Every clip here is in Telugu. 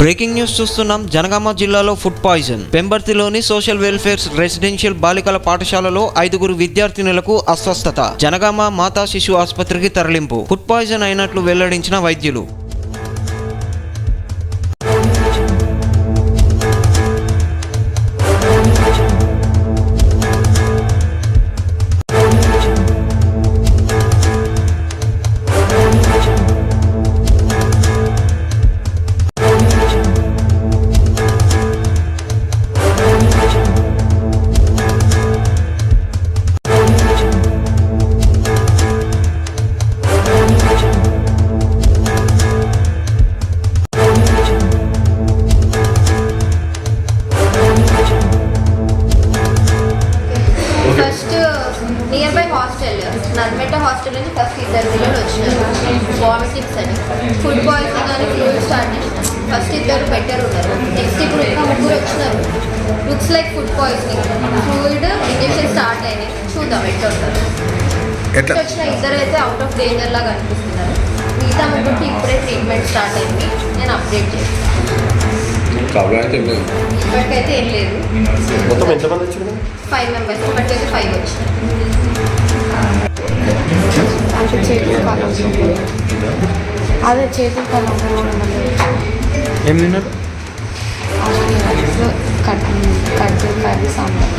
బ్రేకింగ్ న్యూస్ చూస్తున్నాం. జనగామ జిల్లాలో ఫుడ్ పాయిజన్. పెంబర్తిలోని సోషల్ వెల్ఫేర్ రెసిడెన్షియల్ బాలికల పాఠశాలలో ఐదుగురు విద్యార్థినులకు అస్వస్థత. జనగామ మాతా శిశు ఆసుపత్రికి తరలింపు. ఫుడ్ పాయిజన్ అయినట్లు వెల్లడించిన వైద్యులు. Near by hostel Narmetta hostel నుంచి ఫస్ట్ ఇద్దరు పిల్లలు వచ్చినారు. వామిటింగ్స్ అని. ఫుడ్ పాయిజన్ అని ఫ్లూయిడ్ స్టార్ట్ ఫస్ట్ ఇద్దరు బెటర్ ఉన్నారు. నెక్స్ట్ ఇప్పుడు ఇంకా ముగ్గురు వచ్చినారు. Looks like food poisoning fluid injection start అయినాయి. చూద్దాం ఎట్లా ఉంటారు వచ్చిన ఇద్దరు అయితే అవుట్ ఆఫ్ డేంజర్ లాగా అనిపిస్తున్నారు. మిగతా ముగ్గురికి ఇప్పుడే ట్రీట్మెంట్ స్టార్ట్ అయింది. నేను అప్డేట్ చేస్తాను. ప్రాబ్లం అయితే ఏం లేదు. ఇప్పటికైతే ఏం లేదు. మొత్తం ఎంతమంది వచ్చింది ఫైవ్ మెంబర్స్ అదే చేతులు ఏం తిన్నారు? కర్రీ సాంబార్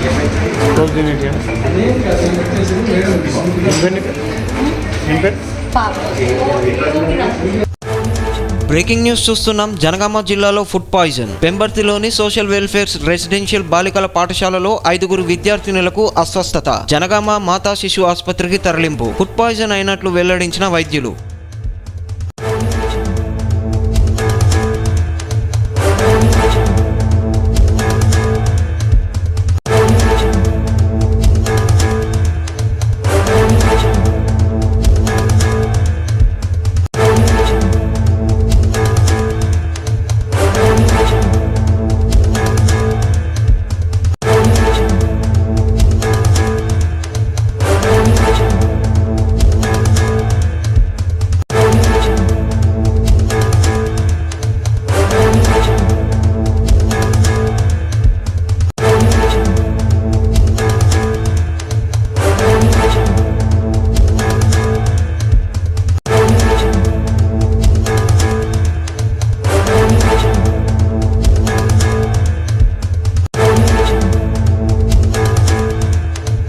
పాప. బ్రేకింగ్ న్యూస్ చూస్తున్నాం. జనగామ జిల్లాలో ఫుడ్ పాయిజన్. పెంబర్తిలోని సోషల్ వెల్ఫేర్ రెసిడెన్షియల్ బాలికల పాఠశాలలో ఐదుగురు విద్యార్థినులకు అస్వస్థత. జనగామ మాతా శిశు ఆసుపత్రికి తరలింపు. ఫుడ్ పాయిజన్ అయినట్లు వెల్లడించిన వైద్యులు.